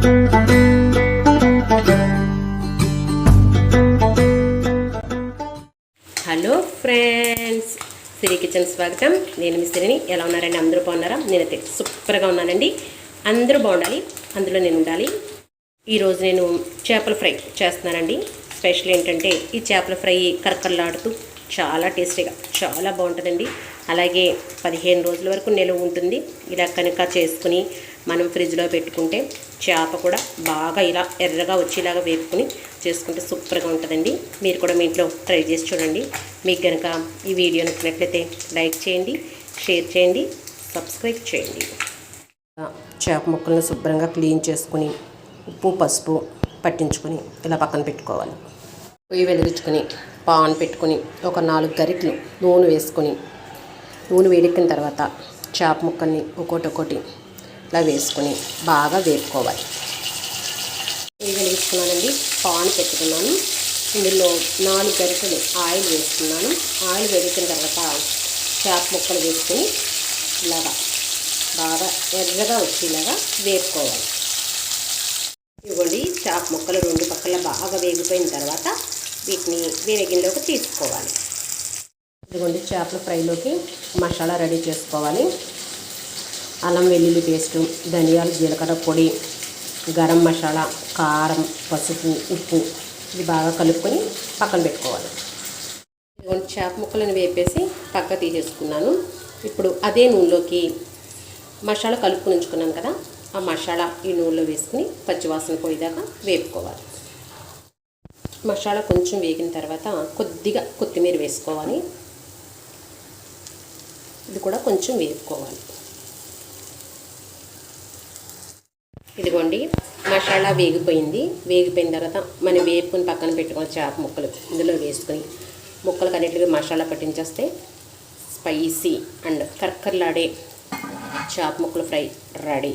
Hello friends సిరి kitchen స్వాగతం. నేను మీ సిరిని. ఎలా ఉన్నారండి? అందరూ బాగున్నారా? నేనైతే సూపర్గా ఉన్నానండి. అందరూ బాగుండాలి. అందులో నేను ఉండాలి. ఈరోజు నేను చేపల ఫ్రై చేస్తున్నానండి. స్పెషల్ ఏంటంటే ఈ చేపల ఫ్రై కరకరలాడుతూ చాలా టేస్టీగా చాలా బాగుంటుందండి. అలాగే పదిహేను రోజుల వరకు నిలువ ఉంటుంది. ఇలా కనుక చేసుకుని మనం ఫ్రిడ్జ్లో పెట్టుకుంటే చేప కూడా బాగా ఇలా ఎర్రగా వచ్చేలాగా వేపుకుని చేసుకుంటే సూపర్గా ఉంటుందండి. మీరు కూడా మీ ఇంట్లో ట్రై చేసి చూడండి. మీకు కనుక ఈ వీడియో నచ్చినట్లయితే లైక్ చేయండి షేర్ చేయండి సబ్స్క్రైబ్ చేయండి. చేప ముక్కలను శుభ్రంగా క్లీన్ చేసుకుని ఉప్పు పసుపు పట్టించుకొని ఇలా పక్కన పెట్టుకోవాలి. పొయ్యి వెలిగించుకొని పాన్ పెట్టుకొని ఒక నాలుగు గరిటలు నూనె వేసుకొని నూనె వేడెక్కిన తర్వాత చేప ముక్కల్ని ఒక్కోటి ఒక్కోటి ఇలా వేసుకొని బాగా వేపుకోవాలి. పొయ్యి వెలిగించుకున్నానండి పాన్ పెట్టుకున్నాను. ఇందులో నాలుగు గరిటెలు ఆయిల్ వేసుకున్నాను. ఆయిల్ వేడెక్కిన తర్వాత చేప ముక్కలు వేసుకొని ఇలాగా బాగా ఎర్రగా వచ్చేలాగా వేపుకోవాలి. ఇవ్వండి చేప ముక్కలు రెండు పక్కల బాగా వేగిపోయిన తర్వాత వీటిని వేరే గిన్నెలోకి తీసుకోవాలి. ఇదిగోండి చేపల ఫ్రైలోకి మసాలా రెడీ చేసుకోవాలి. అల్లం వెల్లుల్లి పేస్టు ధనియాలు జీలకర్ర పొడి గరం మసాలా కారం పసుపు ఉప్పు ఇది బాగా కలుపుకొని పక్కన పెట్టుకోవాలి. ఇదిగోండి చేప ముక్కలను వేపేసి పక్క తీసేసుకున్నాను. ఇప్పుడు అదే నూనెలోకి మసాలా కలుపుకుని ఉంచుకున్నాను కదా ఆ మసాలా ఈ నూనెలో వేసుకుని పచ్చివాసన పోయేదాకా వేపుకోవాలి. మసాలా కొంచెం వేగిన తర్వాత కొద్దిగా కొత్తిమీర వేసుకోవాలి. ఇది కూడా కొంచెం వేపుకోవాలి. ఇదిగోండి మసాలా వేగిపోయింది. వేగిపోయిన తర్వాత మనం వేపుకొని పక్కన పెట్టుకున్న చేప ముక్కలు ఇందులో వేసుకొని. ముక్కలకు అన్నిటికీ మసాలా పట్టించేస్తే స్పైసీ అండ్ కర్కర్లాడే చేప ముక్కలు ఫ్రై రెడీ.